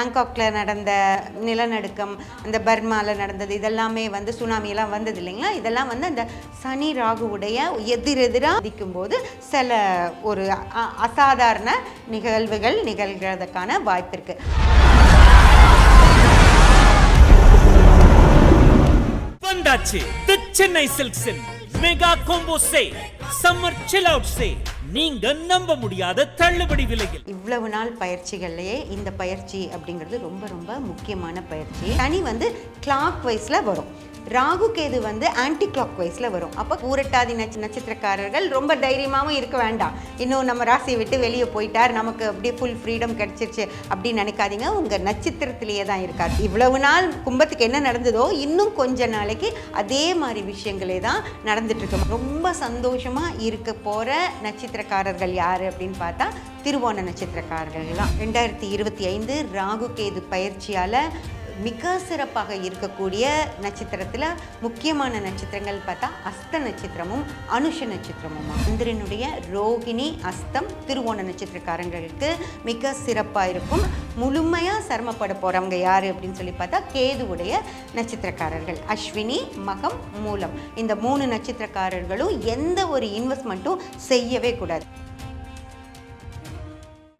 பேங்காக்கில் நடந்த நிலநடுக்கம் அந்த பர்மாவில் நடந்தது இதெல்லாமே வந்து சுனாமியெல்லாம் வந்தது இல்லைங்களா? இதெல்லாம் வந்து அந்த சனி ராகுவுடைய எதிரெதிராக அதிக்கும் போது சில ஒரு அ- அசாதாரண நிகழ்வுகள் நிகழ்கிறதுக்கான வாய்ப்பு இருக்குது வந்தாச்சு. The Chennai சில்க்ஸின் mega combo say summer chill out say நீங்க நம்ப முடியாத தள்ளுபடி விலையில். இவ்வளவு நாள் பயிற்சிகள்லயே இந்த பயிற்சி அப்படிங்கிறது ரொம்ப ரொம்ப முக்கியமான பயிற்சி. சனி வந்து கிளாக் வைஸ்ல வரும். ராகு கேது வந்து ஆன்டி கிளாக் வைஸ்ல வரும். அப்போ பூரட்டாதி நட்ச நட்சத்திரக்காரர்கள் ரொம்ப தைரியமாகவும் இருக்க வேண்டாம். இன்னும் நம்ம ராசியை விட்டு வெளியே போயிட்டார். நமக்கு அப்படியே ஃபுல் ஃப்ரீடம் கிடைச்சிருச்சு அப்படின்னு நினைக்காதீங்க. உங்க நட்சத்திரத்திலேயே தான் இருக்கார். இவ்வளவு நாள் கும்பத்துக்கு என்ன நடந்ததோ இன்னும் கொஞ்ச நாளைக்கு அதே மாதிரி விஷயங்களே தான் நடந்துட்டு இருக்கு. ரொம்ப சந்தோஷமா இருக்க போற நட்சத்திரக்காரர்கள் யார் அப்படின்னு பார்த்தா திருவோண நட்சத்திரக்காரர்கள் தான் ரெண்டாயிரத்தி இருபத்தி ஐந்து ராகு கேது பயிற்சியால் மிக சிறப்பாக இருக்கக்கூடிய நட்சத்திரத்தில் முக்கியமான நட்சத்திரங்கள் பார்த்தா அஸ்த நட்சத்திரமும் அனுஷ நட்சத்திரமும்? சந்திரனுடைய ரோகிணி அஸ்தம் திருவோண நட்சத்திரக்காரங்களுக்கு மிக சிறப்பாக இருக்கும். முழுமையாக சிரமப்பட போகிறவங்க யார் அப்படின்னு சொல்லி பார்த்தா கேதுவுடைய நட்சத்திரக்காரர்கள். அஸ்வினி மகம் மூலம். இந்த மூணு நட்சத்திரக்காரர்களும் எந்த ஒரு இன்வெஸ்ட்மெண்ட்டும் செய்யவே கூடாது.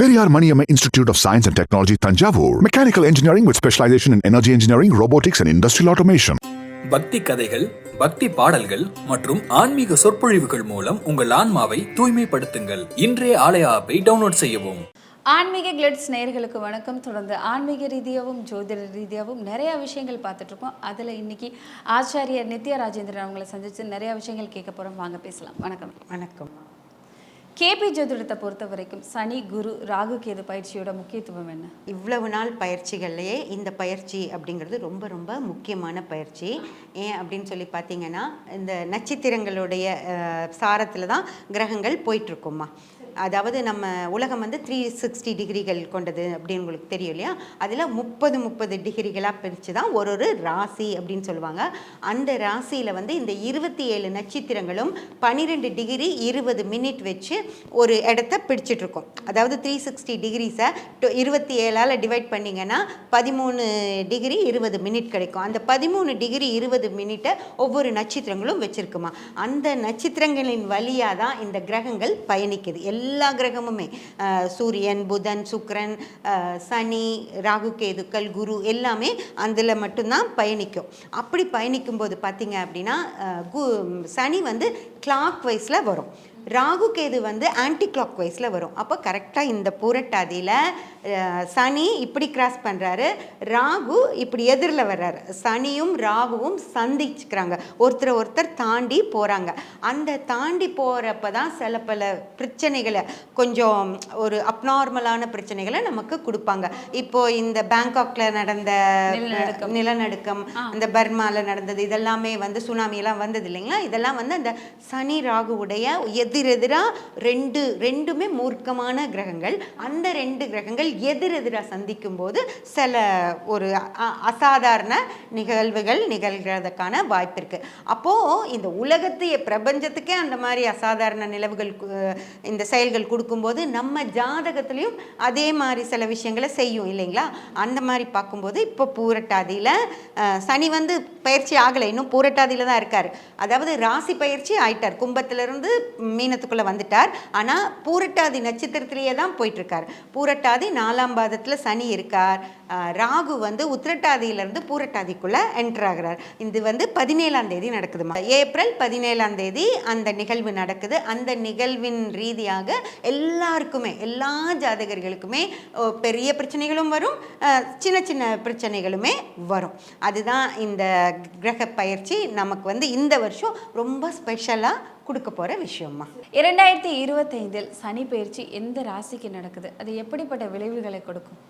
Periyar Maniamma Institute of Science and Technology, Tanjavur. Mechanical engineering with specialization in energy engineering, robotics, and industrial automation. பக்தி கதைகள் பக்தி பாடல்கள் மற்றும் ஆன்மீக சொற்பொழிவுகள் மூலம் உங்கள் ஆன்மாவை தூய்மைப்படுத்துங்கள். இன்றைய ஆலய ஆப்பை டவுன்லோட் செய்யவும். ஆன்மீக கிளிட்ஸ் நேயர்களுக்கு வணக்கம். தொடர்ந்து ஆன்மீக ரீதியாகவும் ஜோதிட ரீதியாகவும் நிறையா விஷயங்கள் பார்த்துட்டு இருக்கோம். அதில் இன்னைக்கு ஆச்சாரியர் நித்யா ராஜேந்திரன் அவங்கள சந்திச்சு நிறையா விஷயங்கள் கேட்க போகிறோம் வாங்க பேசலாம். வணக்கம். வணக்கம். கேபி ஜோதிடத்தை பொறுத்த வரைக்கும் சனி குரு ராகு கேது பயிற்சியோட முக்கியத்துவம் என்ன? இவ்வளவு நாள் பயிற்சிகள்லையே இந்த பயிற்சி அப்படிங்கிறது ரொம்ப ரொம்ப முக்கியமான பயிற்சி. ஏன் அப்படின்னு சொல்லி பார்த்தீங்கன்னா இந்த நட்சத்திரங்களுடைய சாரத்தில் தான் கிரகங்கள் போயிட்டுருக்குமா அதாவது நம்ம உலகம் வந்து த்ரீ சிக்ஸ்டி டிகிரிகள் கொண்டது அப்படின்னு உங்களுக்கு தெரியும் இல்லையா? அதில் முப்பது முப்பது டிகிரிகளாக பிரித்து தான் ஒரு ஒரு ராசி அப்படின்னு சொல்லுவாங்க. அந்த ராசியில் வந்து இந்த இருபத்தி ஏழு நட்சத்திரங்களும் பன்னிரெண்டு டிகிரி இருபது மினிட் வச்சு ஒரு இடத்த பிடிச்சிட்ருக்கோம். அதாவது த்ரீ சிக்ஸ்டி டிகிரிஸை இருபத்தி ஏழால் டிவைட் பண்ணிங்கன்னா பதிமூணு டிகிரி இருபது மினிட் கிடைக்கும். அந்த பதிமூணு டிகிரி இருபது மினிட்டை ஒவ்வொரு நட்சத்திரங்களும் வச்சுருக்குமா? அந்த நட்சத்திரங்களின் வழியாக தான் இந்த கிரகங்கள் பயணிக்குது. எல்லா எல்லா கிரகமுமே சூரியன் புதன் சுக்ரன் சனி ராகு கேதுக்கள் குரு எல்லாமே அதில் மட்டும்தான் பயணிக்கும். அப்படி பயணிக்கும்போது பார்த்தீங்க அப்படின்னா கு- சனி வந்து கிளாக் வைஸில் வரும். ராகு கேது வந்து ஆன்டி கிளாக் வைஸில் வரும். அப்போ கரெக்டாக இந்த பூரட்டாதியில் சனி இப்படி கிராஸ் பண்ணுறாரு ராகு இப்படி எதிரில் வர்றாரு. சனியும் ராகுவும் சந்திச்சுக்கிறாங்க. ஒருத்தரை ஒருத்தர் தாண்டி போகிறாங்க அந்த தாண்டி போகிறப்ப தான் சில பல பிரச்சனைகளை கொஞ்சம் ஒரு அப்நார்மலான பிரச்சனைகளை நமக்கு கொடுப்பாங்க. இப்போ இந்த பேங்காக்ல நடந்த நிலநடுக்கம். நிலநடுக்கம் அந்த பர்மாவில் நடந்தது இதெல்லாமே வந்து சுனாமியெல்லாம் வந்தது இல்லைங்களா? இதெல்லாம் வந்து அந்த சனி ராகுவுடைய எதிரெதிராக ரெண்டு ரெண்டுமே மூர்க்கமான கிரகங்கள். அந்த ரெண்டு கிரகங்கள் எதிரெதிராக சந்திக்கும் போது சில ஒரு அ- அசாதாரண நிகழ்வுகள் நிகழ்கிறதுக்கான வாய்ப்பு இருக்கு. அப்போ இந்த உலகத்தையே பிரபஞ்சத்துக்கே அந்த மாதிரி அசாதாரண நிலவுகள் கு- இந்த செயல்கள் கொடுக்கும்போது நம்ம ஜாதகத்திலையும் அதே மாதிரி சில விஷயங்களை செய்யும் இல்லைங்களா? அந்த மாதிரி பார்க்கும்போது இப்போ பூரட்டாதியில் சனி வந்து பயிற்சி ஆகலை. இன்னும் பூரட்டாதியில் தான் இருக்கார். அதாவது ராசி பயிற்சி ஆயிட்டார். கும்பத்திலிருந்து மீனத்துக்குள்ளே வந்துட்டார். ஆனால் பூரட்டாதி நட்சத்திரத்திலேயே தான் போயிட்டுருக்கார். பூரட்டாதி நாலாம் பாதத்தில் சனி இருக்கார். ராகு வந்து உத்திரட்டாதியிலேருந்து பூரட்டாதிக்குள்ளே என்டர் ஆகிறார். இது வந்து பதினேழாம் தேதி நடக்குதுமா? ஏப்ரல் பதினேழாம் தேதி அந்த நிகழ்வு நடக்குது. அந்த நிகழ்வின் ரீதியாக எல்லாருக்குமே எல்லா ஜாதகர்களுக்குமே பெரிய பிரச்சனைகளும் வரும். சின்ன சின்ன பிரச்சனைகளுமே வரும். அதுதான் இந்த கிரக பயிற்சி. நமக்கு வந்து இந்த வருஷம் ரொம்ப ஸ்பெஷலாக கொடுக்க போகிற விஷயம்மா. இரண்டாயிரத்தி இருபத்தைந்தில் சனி பயிற்சி எந்த ராசிக்கு நடக்குது? அது எப்படிப்பட்ட விளைவுகளை கொடுக்கும்?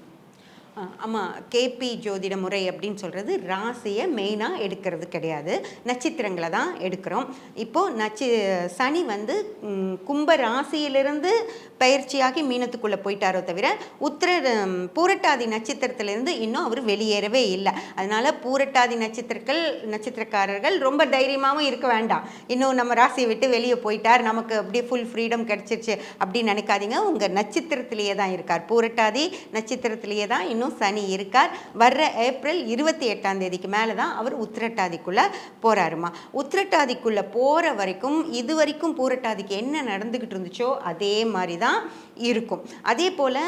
ஆமாம் கேபி ஜோதிட முறை அப்படின்னு சொல்கிறது ராசியை மெயினாக எடுக்கிறது கிடையாது. நட்சத்திரங்களை தான் எடுக்கிறோம். இப்போது நட்ச சனி வந்து கும்ப ராசியிலிருந்து பயிற்சியாகி மீனத்துக்குள்ளே போயிட்டாரோ தவிர உத்திர பூரட்டாதி நட்சத்திரத்திலேருந்து இன்னும் அவர் வெளியேறவே இல்லை. அதனால் பூரட்டாதி நட்சத்திரங்கள் நட்சத்திரக்காரர்கள் ரொம்ப தைரியமாகவும் இருக்க வேண்டாம். இன்னும் நம்ம ராசியை விட்டு வெளியே போயிட்டார் நமக்கு அப்படியே ஃபுல் ஃப்ரீடம் கிடைச்சிருச்சு அப்படின்னு நினைக்காதீங்க. உங்கள் நட்சத்திரத்திலேயே தான் இருக்கார். பூரட்டாதி நட்சத்திரத்திலேயே தான் இன்னும் இன்னும் சனி இருக்கார். வர்ற ஏப்ரல் இருபத்தி எட்டாம் தேதிக்கு மேலே தான் அவர் உத்திரட்டாதிக்குள்ளே போகிறாருமா உத்திரட்டாதிக்குள்ளே போகிற வரைக்கும் இது வரைக்கும் பூரட்டாதிக்கு என்ன நடந்துக்கிட்டு இருந்துச்சோ அதே மாதிரி தான் இருக்கும். அதே போல்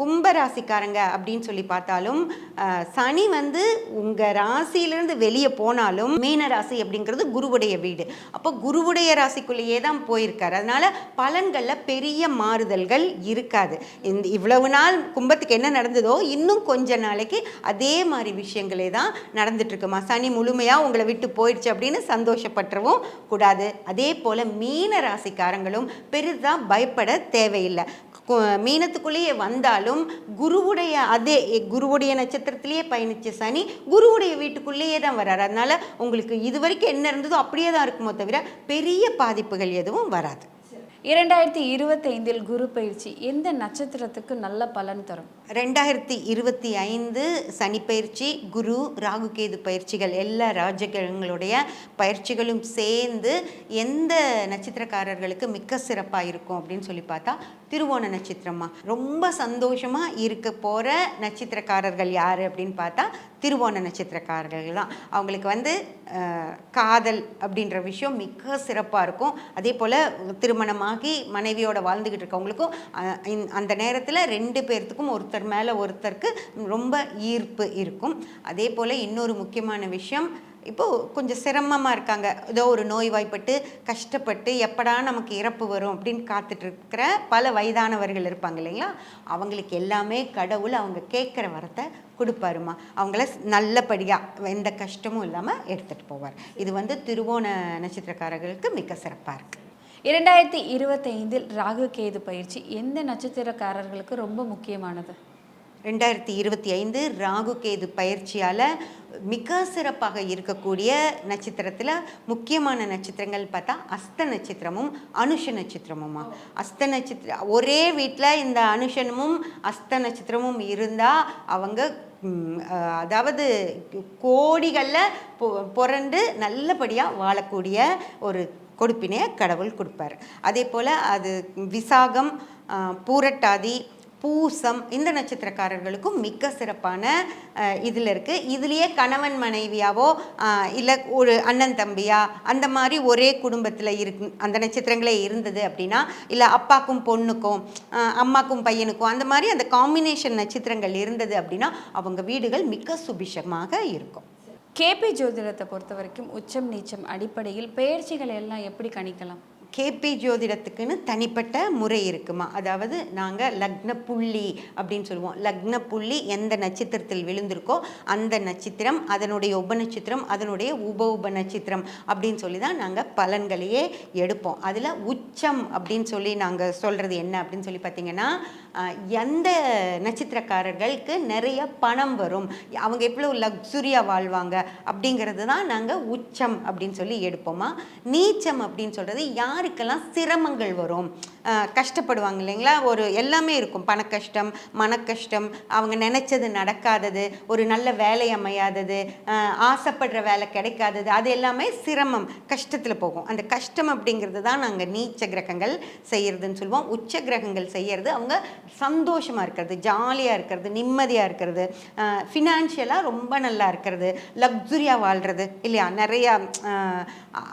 கும்பராசிக்காரங்க அப்படின்னு சொல்லி பார்த்தாலும் சனி வந்து உங்கள் ராசியிலேருந்து வெளியே போனாலும் மீன ராசி அப்படிங்கிறது குருவுடைய வீடு. அப்போ குருவுடைய ராசிக்குள்ளேயே தான் போயிருக்கார். அதனால் பலன்களில் பெரிய மாறுதல்கள் இருக்காது. இந்த இவ்வளவு நாள் கும்பத்துக்கு என்ன நடந்ததோ இன்னும் கொஞ்ச நாளைக்கு அதே மாதிரி விஷயங்களே தான் நடந்துட்டுருக்குமா? சனி முழுமையாக உங்களை விட்டு போயிடுச்சு அப்படின்னு சந்தோஷப்பட்டுறவும் கூடாது. அதே போல் மீன ராசிக்காரங்களும் பெரிதாக பயப்பட தேவையில்லை. மீனத்துக்குள்ளேயே வந்தாலும் குருவுடைய அதே குருவுடைய நட்சத்திரத்திலேயே பயணித்த சனி குருவுடைய வீட்டுக்குள்ளேயே தான் வராரு. அதனால் உங்களுக்கு இது வரைக்கும் என்ன இருந்ததோ அப்படியே தான் இருக்குமோ தவிர பெரிய பாதிப்புகள் எதுவும் வராது. இரண்டாயிரத்தி இருபத்தைந்தில் குரு பயிற்சி எந்த நட்சத்திரத்துக்கு நல்ல பலன் தரும்? ரெண்டாயிரத்தி இருபத்தி ஐந்து சனி பயிற்சி குரு ராகுகேது பயிற்சிகள் எல்லா ராஜகிரகங்களுடைய பயிற்சிகளும் சேர்ந்து எந்த நட்சத்திரக்காரர்களுக்கு மிக்க சிறப்பாக இருக்கும் அப்படின்னு சொல்லி பார்த்தா திருவோண நட்சத்திரமா? ரொம்ப சந்தோஷமாக இருக்க போகிற நட்சத்திரக்காரர்கள் யார் அப்படின்னு பார்த்தா திருவோண நட்சத்திரக்காரர்கள் தான் அவங்களுக்கு வந்து காதல் அப்படின்ற விஷயம் மிக சிறப்பாக இருக்கும். அதே போல் திருமணமாகி மனைவியோட வாழ்ந்துக்கிட்டு இருக்கவங்களுக்கும் அந்த நேரத்தில் ரெண்டு பேர்த்துக்கும் ஒருத்தர் மேலே ஒருத்தருக்கு ரொம்ப ஈர்ப்பு இருக்கும். அதே போல் இன்னொரு முக்கியமான விஷயம் இப்போது கொஞ்சம் சிரமமாக இருக்காங்க. ஏதோ ஒரு நோய்வாய்ப்பட்டு கஷ்டப்பட்டு எப்படா நமக்கு இறப்பு வரும் அப்படின்னு காத்துட்ருக்கிற பல வயதானவர்கள் இருப்பாங்க இல்லைங்களா? அவங்களுக்கு எல்லாமே கடவுள் அவங்க கேட்குற வரத்தை கொடுப்பாருமா. அவங்கள நல்லபடியாக எந்த கஷ்டமும் இல்லாமல் எடுத்துகிட்டு போவார். இது வந்து திருவோண நட்சத்திரக்காரர்களுக்கு மிக சிறப்பாக இருக்குது இரண்டாயிரத்தி இருபத்தைந்தில் ராகு கேது பயிற்சி எந்த நட்சத்திரக்காரர்களுக்கு ரொம்ப முக்கியமானது? ரெண்டாயிரத்தி இருபத்தி ஐந்து ராகு கேது பயிற்சியால் மிக சிறப்பாக இருக்கக்கூடிய நட்சத்திரத்தில் முக்கியமான நட்சத்திரங்கள் பார்த்தா அஸ்த நட்சத்திரமும் அனுஷ நட்சத்திரமுமா. அஸ்த நட்சத்திர ஒரே வீட்டில் இந்த அனுஷனமும் அஸ்த நட்சத்திரமும் இருந்தால் அவங்க அதாவது கோடிகளில் பொ புரண்டு நல்லபடியாக வாழக்கூடிய ஒரு கொடுப்பினையை கடவுள் கொடுப்பார். அதே போல் அது விசாகம் பூரட்டாதி பூசம் இந்த நட்சத்திரக்காரர்களுக்கும் மிக சிறப்பான இதில் இருக்குது இதுலேயே கணவன் மனைவியாவோ இல்லை ஒரு அண்ணன் தம்பியா அந்த மாதிரி ஒரே குடும்பத்தில் இருக்கு அந்த நட்சத்திரங்களே இருந்தது அப்படின்னா இல்லை அப்பாக்கும் பொண்ணுக்கும் அம்மாக்கும் பையனுக்கும் அந்த மாதிரி அந்த காம்பினேஷன் நட்சத்திரங்கள் இருந்தது அப்படின்னா அவங்க வீடுகள் மிக சுபிஷமாக இருக்கும். கேபி ஜோதிடத்தை பொறுத்த வரைக்கும் உச்சம் நீச்சம் அடிப்படையில் பயிற்சிகளை எல்லாம் எப்படி கணிக்கலாம்? கேபி ஜோதிடத்துக்குன்னு தனிப்பட்ட முறை இருக்குமா? அதாவது நாங்கள் லக்ன புள்ளி அப்படின்னு சொல்லுவோம். லக்ன புள்ளி எந்த நட்சத்திரத்தில் விழுந்திருக்கோ அந்த நட்சத்திரம் அதனுடைய உப நட்சத்திரம் அதனுடைய உப உப நட்சத்திரம் அப்படின்னு சொல்லி தான் நாங்கள் பலன்களையே எடுப்போம். அதில் உச்சம் அப்படின்னு சொல்லி நாங்கள் சொல்கிறது என்ன அப்படின்னு சொல்லி பார்த்தீங்கன்னா எந்த நட்சத்திரக்காரர்களுக்கு நிறைய பணம் வரும் அவங்க எவ்வளோ லக்ஸுரியாக வாழ்வாங்க அப்படிங்கிறது தான் நாங்கள் உச்சம் அப்படின்னு சொல்லி எடுப்போமா? நீச்சம் அப்படின்னு சொல்கிறது யாருக்கெல்லாம் சிரமங்கள் வரும். கஷ்டப்படுவாங்க இல்லைங்களா? ஒரு எல்லாமே இருக்கும். பண கஷ்டம் மன கஷ்டம் அவங்க நினச்சது நடக்காதது ஒரு நல்ல வேலை அமையாதது ஆசைப்படுற வேலை கிடைக்காதது அது எல்லாமே சிரமம் கஷ்டத்தில் போகும். அந்த கஷ்டம் அப்படிங்கிறது தான் நாங்கள் நீச்ச கிரகங்கள் செய்கிறதுன்னு சொல்லுவோம். உச்ச கிரகங்கள் செய்கிறது அவங்க சந்தோஷமாக இருக்கிறது ஜாலியாக இருக்கிறது நிம்மதியாக இருக்கிறது. ஃபினான்ஷியலாக ரொம்ப நல்லா இருக்கிறது. லக்ஸுரியாக வாழ்கிறது இல்லையா? நிறையா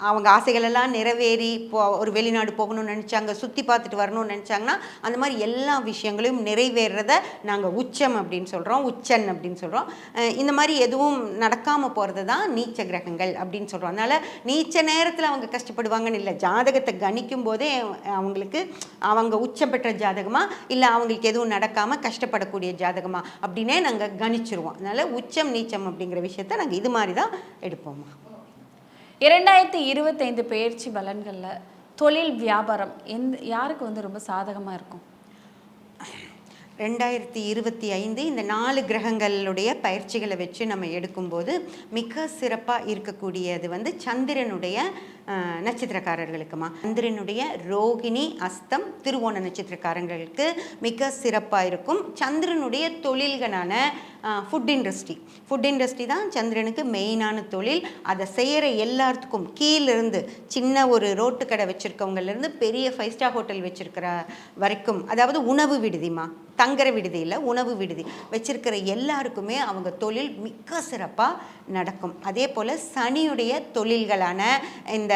அவங்க ஆசைகளெல்லாம் நிறைவேறி போ ஒரு வெளிநாடு போகணும்னு நினச்சாங்க சுற்றி பார்த்துட்டு வரணும்னு நினச்சாங்கன்னா அந்த மாதிரி எல்லா விஷயங்களையும் நிறைவேறத நாங்கள் உச்சம் அப்படின்னு சொல்கிறோம் உச்சன் அப்படின்னு சொல்கிறோம் இந்த மாதிரி எதுவும் நடக்காமல் போகிறது தான் நீச்ச கிரகங்கள் அப்படின்னு சொல்கிறோம் அதனால் நீச்ச நேரத்தில் அவங்க கஷ்டப்படுவாங்கன்னு இல்லை. ஜாதகத்தை கணிக்கும் போதே அவங்களுக்கு அவங்க உச்சம் பெற்ற ஜாதகமாக இல்லை அவங்களுக்கு எதுவும் நடக்காமல் கஷ்டப்படக்கூடிய ஜாதகமாக அப்படின்னே நாங்கள் கணிச்சிருவோம். அதனால் உச்சம் நீச்சம் அப்படிங்கிற விஷயத்த நாங்கள் இது மாதிரி தான் எடுப்போம்மா இரண்டாயிரத்தி இருபத்தைந்து பயிற்சி பலன்களில் தொழில் வியாபாரம் எந்த யாருக்கு வந்து ரொம்ப சாதகமாக இருக்கும்? ரெண்டாயிரத்தி இருபத்தி ஐந்து இந்த நாலு கிரகங்களுடைய பயிற்சிகளை வச்சு நம்ம எடுக்கும்போது மிக சிறப்பாக இருக்கக்கூடியது வந்து சந்திரனுடைய நட்சத்திரக்காரர்களுக்குமா. சந்திரனுடைய ரோகிணி அஸ்தம் திருவோண நட்சத்திரக்காரங்களுக்கு மிக சிறப்பாக இருக்கும். சந்திரனுடைய தொழில்களான ஃபுட் இண்டஸ்ட்ரி ஃபுட் இண்டஸ்ட்ரி தான் சந்திரனுக்கு மெயினான தொழில். அதை செய்கிற எல்லாத்துக்கும் கீழிருந்து சின்ன ஒரு ரோட்டு கடை வச்சுருக்கவங்கலேருந்து பெரிய ஃபைவ் ஸ்டார் ஹோட்டல் வச்சுருக்கிற வரைக்கும் அதாவது உணவு விடுதிமா தங்குற விடுதியில் உணவு விடுதி வச்சிருக்கிற எல்லாருக்குமே அவங்க தொழில் மிக சிறப்பாக நடக்கும். அதே போல் சனியுடைய தொழில்களான இந்த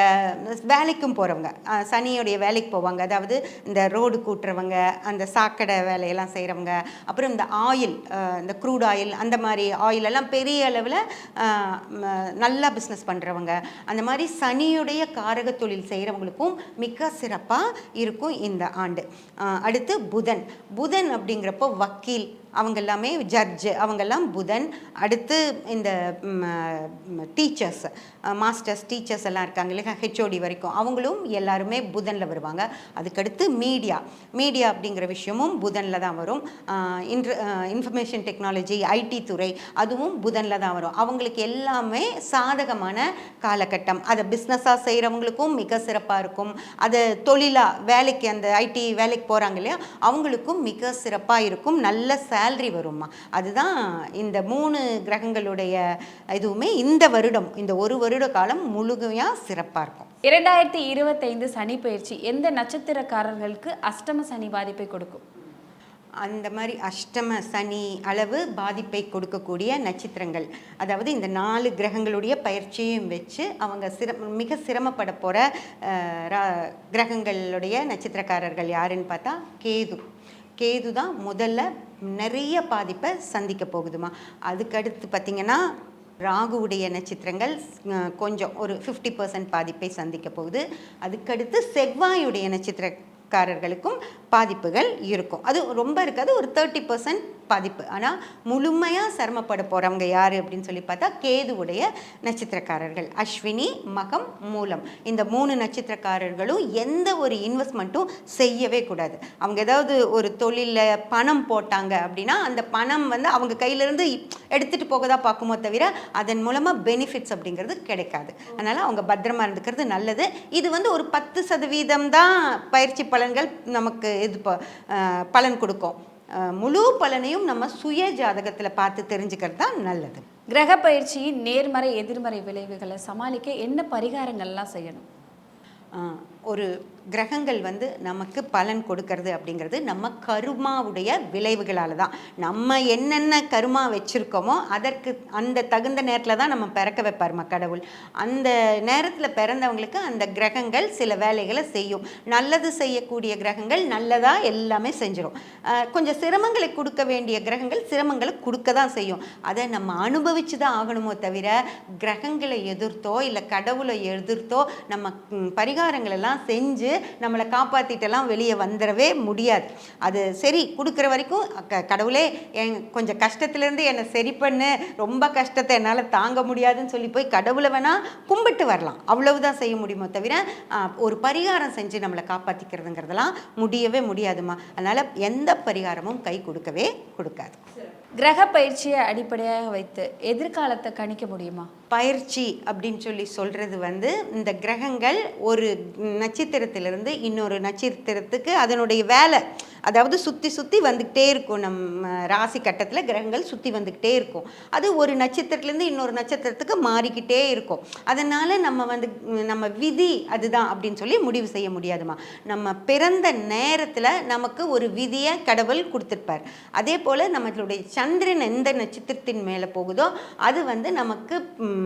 வேலைக்கும் போகிறவங்க சனியுடைய வேலைக்கு போவாங்க. அதாவது இந்த ரோடு கூட்டுறவங்க அந்த சாக்கடை வேலையெல்லாம் செய்கிறவங்க அப்புறம் இந்த ஆயில் இந்த க்ரூட் ஆயில் அந்த மாதிரி ஆயில் எல்லாம் பெரிய அளவில் நல்லா பிஸ்னஸ் பண்ணுறவங்க அந்த மாதிரி சனியுடைய காரக தொழில் செய்கிறவங்களுக்கும் மிக சிறப்பாக இருக்கும் இந்த ஆண்டு. அடுத்து புதன். புதன் அப்படிங்கிறப்போ வக்கீல் அவங்க எல்லாமே ஜட்ஜு அவங்கெல்லாம் புதன் அடுத்து இந்த டீச்சர்ஸ் மாஸ்டர்ஸ் டீச்சர்ஸ் எல்லாம் இருக்காங்க இல்லையா ஹெச்ஓடி வரைக்கும். அவங்களும் எல்லாருமே புதனில் வருவாங்க. அதுக்கடுத்து மீடியா மீடியா அப்படிங்கிற விஷயமும் புதனில் தான் வரும். இன்ட்ர இன்ஃபர்மேஷன் டெக்னாலஜி ஐடி துறை அதுவும் புதனில் தான் வரும். அவங்களுக்கு எல்லாமே சாதகமான காலகட்டம். அதை பிஸ்னஸாக செய்கிறவங்களுக்கும் மிக சிறப்பாக இருக்கும். அதை தொழிலாக வேலைக்கு அந்த ஐடி வேலைக்கு போகிறாங்க இல்லையா அவங்களுக்கும் மிக சிறப்பாக இருக்கும். நல்ல சேல்ரி வரும்மா. அதுதான் இந்த மூணு கிரகங்களுடைய இதுவுமே இந்த வருடம் இந்த ஒரு வருட காலம் முழுமையாக சிறப்பாக இருக்கும். இரண்டாயிரத்தி இருபத்தைந்து சனி பயிற்சி எந்த நட்சத்திரக்காரர்களுக்கு அஷ்டம சனி பாதிப்பை கொடுக்கும்? அந்த மாதிரி அஷ்டம சனி அளவு பாதிப்பை கொடுக்கக்கூடிய நட்சத்திரங்கள். அதாவது இந்த நாலு கிரகங்களுடைய பயிற்சியும் வச்சு அவங்க சிர மிக சிரமப்பட போகிற கிரகங்களுடைய நட்சத்திரக்காரர்கள் யாருன்னு பார்த்தா கேது. கேது தான் முதல்ல நிறைய பாதிப்பை சந்திக்க போகுதுமா. அதுக்கடுத்து பார்த்திங்கன்னா ராகுவுடைய நட்சத்திரங்கள் கொஞ்சம் ஒரு ஃபிஃப்டி பர்சன்ட் பாதிப்பை சந்திக்க போகுது. அதுக்கடுத்து செவ்வாயுடைய காரர்களுக்கும் பாதிப்புகள் இருக்கும். அது ரொம்ப இருக்காது ஒரு தேர்ட்டி பர்சன்ட் பாதிப்பு. ஆனால் முழுமையாக சிரமப்பட போகிறவங்க யார் அப்படின்னு சொல்லி பார்த்தா கேதுவுடைய நட்சத்திரக்காரர்கள். அஸ்வினி மகம் மூலம். இந்த மூணு நட்சத்திரக்காரர்களும் எந்த ஒரு இன்வெஸ்ட்மெண்ட்டும் செய்யவே கூடாது. அவங்க ஏதாவது ஒரு தொழிலில் பணம் போட்டாங்க அப்படின்னா அந்த பணம் வந்து அவங்க கையிலேருந்து எடுத்துகிட்டு போக தான் பார்க்குமோ தவிர அதன் மூலமாக பெனிஃபிட்ஸ் அப்படிங்கிறது கிடைக்காது. அதனால் அவங்க பத்திரமா இருந்துக்கிறது நல்லது. இது வந்து ஒரு பத்து சதவீதம் தான் பயிற்சி பலன்கள் நமக்கு இது பலன் கொடுக்கும். முழு பலனையும் நம்ம சுய ஜாதகத்தில் பார்த்து தெரிஞ்சுக்கிறது தான் நல்லது. கிரக பயிற்சியின் நேர்மறை எதிர்மறை விளைவுகளை சமாளிக்க என்ன பரிகாரங்கள்லாம் செய்யணும்? ஒரு கிரகங்கள் வந்து நமக்கு பலன் கொடுக்கறது அப்படிங்கிறது நம்ம கருமாவுடைய விளைவுகளால் தான் நம்ம என்னென்ன கருமா வச்சுருக்கோமோ அதற்கு அந்த தகுந்த நேரத்தில் தான் நம்ம பிறக்க வைப்பார் கடவுள். அந்த நேரத்தில் பிறந்தவங்களுக்கு அந்த கிரகங்கள் சில வேலைகளை செய்யும். நல்லது செய்யக்கூடிய கிரகங்கள் நல்லதாக எல்லாமே செஞ்சிடும் கொஞ்சம் சிரமங்களை கொடுக்க வேண்டிய கிரகங்கள் சிரமங்களை கொடுக்க தான் செய்யும். அதை நம்ம அனுபவிச்சு தான் ஆகணுமோ தவிர கிரகங்களை எதிர்த்தோ இல்லை கடவுளை எதிர்த்தோ நம்ம பரிகாரங்களெல்லாம் எல்லாம் செஞ்சு நம்மளை காப்பாற்றிட்டெல்லாம் வெளியே வந்துடவே முடியாது. அது சரி கொடுக்குற வரைக்கும் க- கடவுளே என் கொஞ்சம் கஷ்டத்துலேருந்து என்னை சரி பண்ணு. ரொம்ப கஷ்டத்தை என்னால் தாங்க முடியாதுன்னு சொல்லி போய் கடவுளை வேணால் கும்பிட்டு வரலாம். அவ்வளவுதான் செய்ய முடியுமோ தவிர ஒரு பரிகாரம் செஞ்சு நம்மளை காப்பாற்றிக்கிறதுங்கிறதெல்லாம் முடியவே முடியாதுமா அதனால் எந்த பரிகாரமும் கை கொடுக்கவே கொடுக்காது. கிரக பயிற்சியை அடிப்படையாக வைத்து எதிர்காலத்தை கணிக்க முடியுமா? பயிற்சி அப்படின்னு சொல்லி சொல்கிறது வந்து இந்த கிரகங்கள் ஒரு நட்சத்திரத்திலிருந்து இன்னொரு நட்சத்திரத்துக்கு அதனுடைய வேலை அதாவது சுற்றி சுற்றி வந்துக்கிட்டே இருக்கும். நம்ம ராசி கட்டத்தில் கிரகங்கள் சுற்றி வந்துக்கிட்டே இருக்கும். அது ஒரு நட்சத்திரத்துலேருந்து இன்னொரு நட்சத்திரத்துக்கு மாறிக்கிட்டே இருக்கும். அதனால் நம்ம வந்து நம்ம விதி அதுதான் அப்படின்னு சொல்லி முடிவு செய்ய முடியாதுமா. நம்ம பிறந்த நேரத்தில் நமக்கு ஒரு விதியை கடவுள் கொடுத்துருப்பார். அதே போல் நம்மளுடைய சந்திரன் எந்த நட்சத்திரத்தின் மேலே போகுதோ அது வந்து நமக்கு ம்,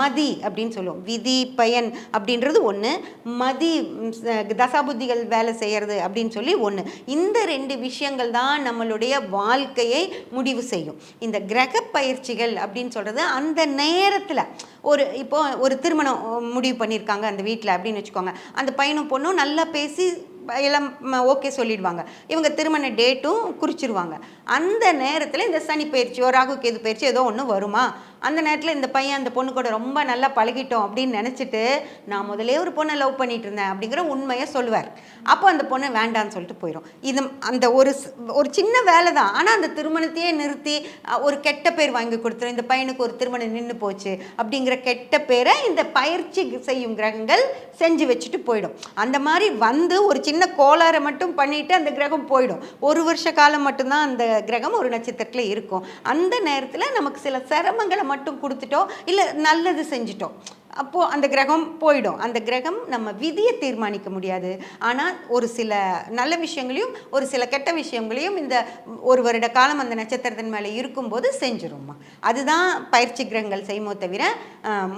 மதி அப்படின்னு சொல்லுவோம். விதி பயன் அப்படின்றது ஒன்று மதி தசாபுத்திகள் வேலை செய்கிறது அப்படின்னு சொல்லி ஒன்று இந்த ரெண்டு விஷயங்கள் தான் நம்மளுடைய வாழ்க்கையை முடிவு செய்யும். இந்த கிரக பயிற்சிகள் அப்படின்னு சொல்கிறது அந்த நேரத்தில் ஒரு இப்போ ஒரு திருமணம் முடிவு பண்ணியிருக்காங்க அந்த வீட்டில் அப்படின்னு வச்சுக்கோங்க. அந்த பையனும் பொண்ணும் நல்லா பேசி எல்லாம் ஓகே சொல்லிடுவாங்க. இவங்க திருமண டேட்டும் குறிச்சிருவாங்க. அந்த நேரத்தில் இந்த சனி பயிற்சியோ ராகு கேது பயிற்சி ஏதோ ஒன்று வருமா? அந்த நேரத்தில் இந்த பையன் அந்த பொண்ணு கூட ரொம்ப நல்லா பழகிட்டோம் அப்படின்னு நினச்சிட்டு நான் முதலே ஒரு பொண்ணை லவ் பண்ணிட்டு இருந்தேன் அப்படிங்கிற உண்மையை சொல்லுவார். அப்போ அந்த பொண்ணு வேண்டான்னு சொல்லிட்டு போயிடும் இது அந்த ஒரு ஒரு சின்ன வேலை தான். ஆனால் அந்த திருமணத்தையே நிறுத்தி ஒரு கெட்ட பேர் வாங்கி கொடுத்துரும். இந்த பையனுக்கு ஒரு திருமணம் நின்று போச்சு அப்படிங்கிற கெட்ட பேரை இந்த பயிற்சி செய்யும் கிரகங்கள் செஞ்சு வச்சுட்டு போயிடும். அந்த மாதிரி வந்து ஒரு சின்ன கோளாறை மட்டும் பண்ணிட்டு அந்த கிரகம் போயிடும். ஒரு வருஷ காலம் மட்டும்தான் அந்த கிரகம் ஒரு நட்சத்திரத்தில் இருக்கும். அந்த நேரத்தில் நமக்கு சில சிரமங்களை மட்டும் மட்டும் கொடுத்துட்டோம் இல்லை நல்லது செஞ்சிட்டோம் அப்போது அந்த கிரகம் போயிடும். அந்த கிரகம் நம்ம விதியை தீர்மானிக்க முடியாது. ஆனால் ஒரு சில நல்ல விஷயங்களையும் ஒரு சில கெட்ட விஷயங்களையும் இந்த ஒரு வருட காலம் அந்த நட்சத்திரத்தின் மேலே இருக்கும்போது செஞ்சிரும்மா. அதுதான் பயிற்சி கிரகங்கள் செய்யுமோ தவிர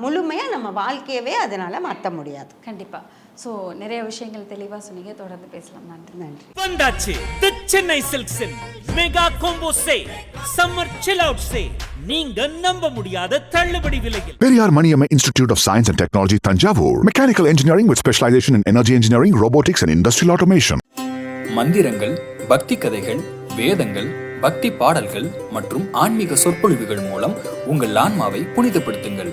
முழுமையாக நம்ம வாழ்க்கையவே அதனால் மாற்ற முடியாது. கண்டிப்பாக ஸோ நிறைய விஷயங்கள் தெளிவா சொன்னீங்க. தொடர்ந்து பேசலாம். நன்றி. நன்றி. வந்தாச்சு. The Chennai சில்க்ஸின் mega combo say summer chill out say நீங்க நம்ப முடியாத தள்ளுபடி விலையில். Periyar Maniamma Institute of Science and Technology, Tanjavur. Mechanical engineering with specialization in energy engineering, robotics, and industrial automation. மந்திரங்கள் பக்தி கதைகள் வேதங்கள் பக்தி பாடல்கள் மற்றும் ஆன்மீக சொற்பொழிவுகள் மூலம் உங்கள் ஆன்மாவை புனிதப்படுத்துங்கள்.